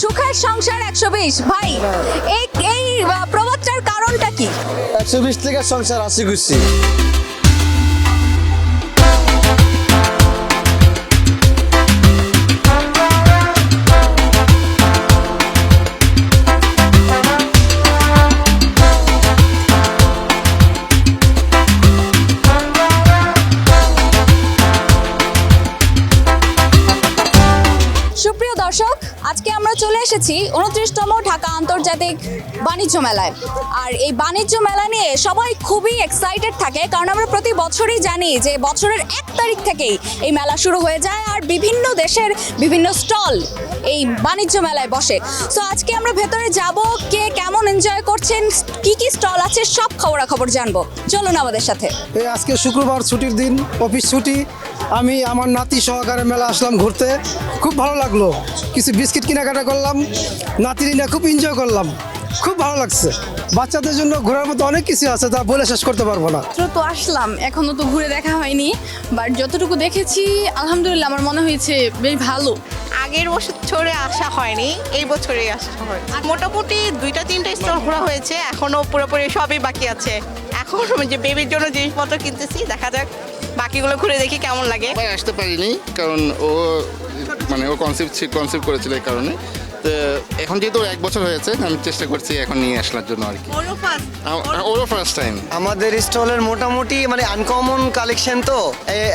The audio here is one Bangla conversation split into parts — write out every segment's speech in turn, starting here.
সুখের সংসার একশো বিশ। ভাই এই এই কারণটা কি? একশো বিশ থেকে সংসার আশি গুছি চলে এসেছি উনত্রিশতম ঢাকা আন্তর্জাতিক বাণিজ্য মেলায়। আর এই বাণিজ্য মেলা নিয়ে সবাই খুবই এক্সাইটেড থাকে, কারণ আমরা প্রতি বছরই জানি যে বছরের এক তারিখ থেকেই এই মেলা শুরু হয়ে যায় আর বিভিন্ন দেশের বিভিন্ন স্টল এই বাণিজ্য মেলায় বসে। সো আজকে আমরা ভেতরে যাব, কে কেমন এনজয় করছেন, কি কি স্টল আছে, সব খবরাখবর জানব। চলুন আমাদের সাথে। আজকে শুক্রবার ছুটির দিন, অফিস ছুটি আমি আমার নাতি সহকারে মেলা আসলাম ঘুরতে। খুব ভালো লাগল। কিছু বিস্কিট কেনাকাটা করলাম। নাতি নিয়ে খুব এনজয় করলাম। খুব ভালো লাগছে। বাচ্চাদের জন্য ঘোরার মতো অনেক কিছু আছে, তা বলে শেষ করতে পারব না। তো আসলাম। এখনও তো ঘুরে দেখা হয়নি। বাট যতটুকু দেখেছি, আলহামদুলিল্লাহ, আমার মনে হয়েছে বেশ ভালো। আগের বছর ছড়ে আসা হয়নি, এই বছরেই আসা হয়। মোটামুটি দুইটা, তিনটা স্টল ঘোরা হয়েছে, এখনও পুরোপুরি সবই বাকি আছে। এখন যে বেবির জন্য জিনিসপত্র কিনতেছি, দেখা যাক বাকিগুলো ঘুরে দেখি কেমন লাগে। আসতে পারিনি, কারণ ও মানে ও কনসেপ্ট কনসেপ্ট করেছিল এই কারণে। তো এখন যেহেতু এক বছর হয়েছে আমি চেষ্টা করছি এখন নিয়ে আসার জন্য আর কি। ওরও ফার্স্ট টাইম আমাদের স্টলের মোটামুটি মানে আনকমন কালেকশন তো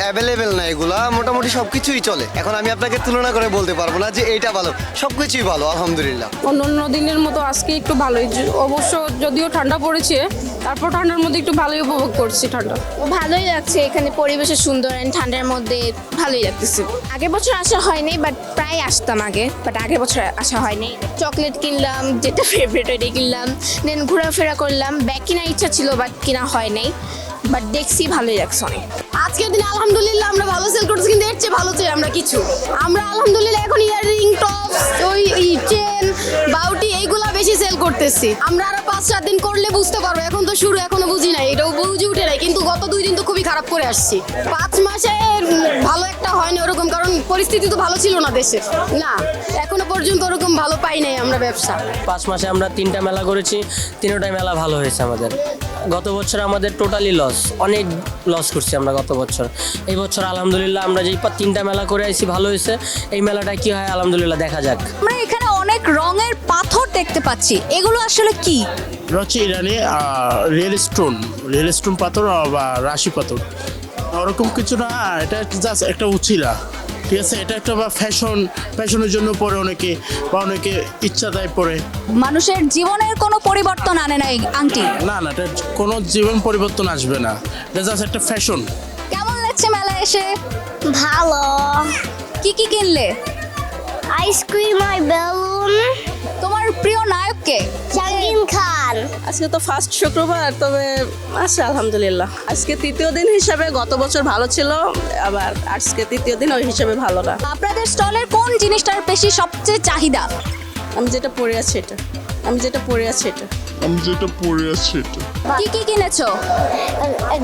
অ্যাভেলেবেল না এগুলা মোটামুটি সব কিছুই চলে। এখন আমি আপনাকে তুলনা করে বলতে পারব না যে এইটা ভালো সব কিছুই ভালো আলহামদুলিল্লাহ। অন্য অন্য দিনের মতো আজকে একটু ভালোই অবশ্য যদিও ঠান্ডা পড়েছে তারপর ঠান্ডার মধ্যে একটু ভালোই উপভোগ করছি ঠান্ডা। ও ভালোই লাগছে এখানে পরিবেশে সুন্দর ঠান্ডার মধ্যে ভালোই লাগতেছে। আগের বছর আসা হয়নি বাট প্রায় আসতাম আগে বাট আগের বছর আসা হয়নি। চকলেট কিনলাম, যেটা ফেভারিট ওইটাই কিনলাম। দেন ঘোরাফেরা করলাম। ব্যাগ কেনার ইচ্ছা ছিল বাট কেনা হয় নাই। বাট দেখছি ভালোই লাগছে অনেক। আজকের দিনে আলহামদুলিল্লাহ আমরা ভালো সেল করছি কিন্তু এর চেয়ে ভালো চাই আমরা কিছু। আমরা আলহামদুলিল্লাহ এখন ইয়াররিং টপস ওই চেন বাউটি এইগুলা বেশি সেল করতেছি। আমরা আরও পাঁচ সাত দিন করলে বুঝতে পারব। এখন তো শুরু, এখনও বুঝি নাই। এটাও বুঝে উঠে নাই। কিন্তু গত দুই খারাপ করে আসছি। পাঁচ মাসে ভালো একটা হয়নি ওরকম কারণ পরিস্থিতি তো ভালো ছিল না দেশের। না এখনও পর্যন্ত ওরকম ভালো পাই নাই আমরা ব্যবসা। পাঁচ মাসে আমরা তিনটা মেলা করেছি তিনটাই মেলা ভালো হয়েছে আমাদের। গত বছর আমাদের টোটালি লস অনেক লস করছি আমরা গত বছর। এই বছর আলহামদুলিল্লাহ আমরা যেই পা- তিনটা মেলা করে আইছি ভালো হয়েছে। এই মেলাটা কি হয় আলহামদুলিল্লাহ দেখা যাক। আমরা এখানে অনেক পাথর দেখতে পাচ্ছি। এগুলো আসলে কি? হচ্ছে ইরানি রিয়েল স্টোন রিয়েল স্টোন পাথর বা রাশি পাথর। ওরকম কিছু না এটা জাস্ট একটা উচিলা ঠিক আছে? এটা একটা বা ফ্যাশন ফ্যাশনের জন্য পরে অনেকে বা অনেকে ইচ্ছা দেয় পরে। মানুষের জীবনের কোনো পরিবর্তন আনে না এই আংটি না না এটা কোনো জীবন পরিবর্তন আসবে না। এটা জাস্ট একটা ফ্যাশন কেমন লাগছে মেলা এসে? ভালো। কি কি কিনলে? আইসক্রিম আর বেলুন। তোমার প্রিয় নায়ক কে? জাকির খান। আজকে তো ফার্স্ট শুক্রবার তবে আছে আলহামদুলিল্লাহ। আজকে তৃতীয় দিন হিসাবে গত বছর ভালো ছিল আবার আজকে তৃতীয় দিন ওই হিসাবে ভালো না। আপনাদের স্টলের কোন জিনিসটার বেশি সবচেয়ে চাহিদা? আমি যেটা পরে আছি এটা। আমি যেটা পরে আছি এটা। আমি যেটা পড়ে আছি এটা। কি কি কিনেছো?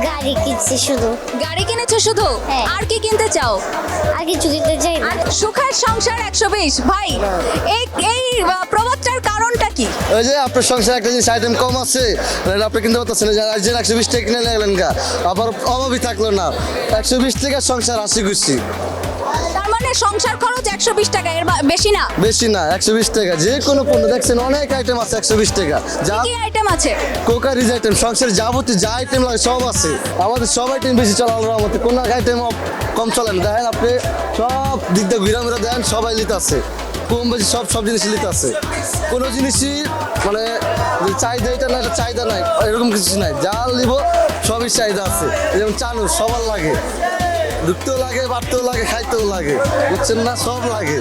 গাড়ি কিনছি শুধু। গাড়ি কিনেছো শুধু? হ্যাঁ। আর কি কিনতে চাও? আর কিছু কিনতে চাই না। আর সুখের সংসার একশো বিশ ভাই এই এই আহ, প্রবাদটার কারণটা কি? ওই যে আপনার সংসার একটা জিনিস আইটেম কম আছে নাহলে আপনি কিনতে পারতেছেন। না যে একশো বিশ টাকা কিনে লাগলেন গা আবার অভাবই থাকল না। একশো বিশ টাকা সংসার আশি গুছি। তার মানে সংসার খরচ একশো বিশ টাকা এর বা- বেশি না? বেশি না একশো বিশ টাকা। যে কোনো পণ্য দেখছেন অনেক আইটেম আছে একশো বিশ টাকা। যা কি আইটেম আছে? কোকারিজ আইটেম সংসার যাবতীয় যা আইটেম লাগে সব আছে। আমাদের সব আইটেম বেশি চলে আল্লাহর রহমতে। কোনো আইটেম কম চলে না। দেখেন আপনি সব দিক দিয়ে ঘুরা ঘুরা দেন সবাই লিতে আছে কম বেশি সব সব জিনিস লিতে আছে কোনো জিনিসই মানে যে চাহিদা এটা না এটা চাহিদা নাই। এরকম কিছু নাই। যা নিব সবই চাহিদা আছে। যেমন চানুর সবার লাগে। ঢুকতেও লাগে বাড়তেও লাগে খাইতেও লাগে। বুঝছেন না? সব লাগে।